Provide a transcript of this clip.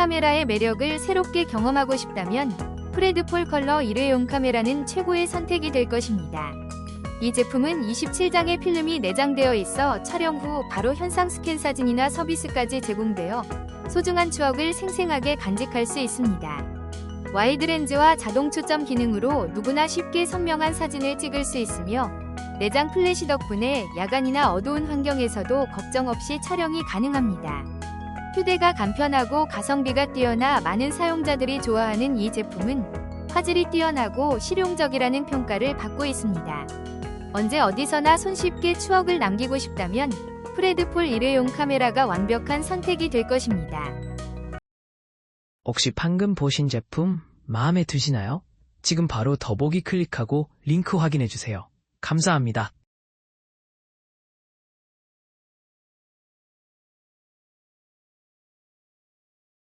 카메라의 매력을 새롭게 경험하고 싶다면 프레드 폴 컬러 일회용 카메라는 최고의 선택이 될 것입니다. 이 제품은 27장의 필름이 내장되어 있어 촬영 후 바로 현상 스캔 사진이나 서비스까지 제공되어 소중한 추억을 생생하게 간직할 수 있습니다. 와이드 렌즈와 자동 초점 기능으로 누구나 쉽게 선명한 사진을 찍을 수 있으며 내장 플래시 덕분에 야간이나 어두운 환경에서도 걱정 없이 촬영이 가능합니다. 휴대가 간편하고 가성비가 뛰어나 많은 사용자들이 좋아하는 이 제품은 화질이 뛰어나고 실용적이라는 평가를 받고 있습니다. 언제 어디서나 손쉽게 추억을 남기고 싶다면 프레드폴 일회용 카메라가 완벽한 선택이 될 것입니다. 혹시 방금 보신 제품 마음에 드시나요? 지금 바로 더보기 클릭하고 링크 확인해 주세요. 감사합니다.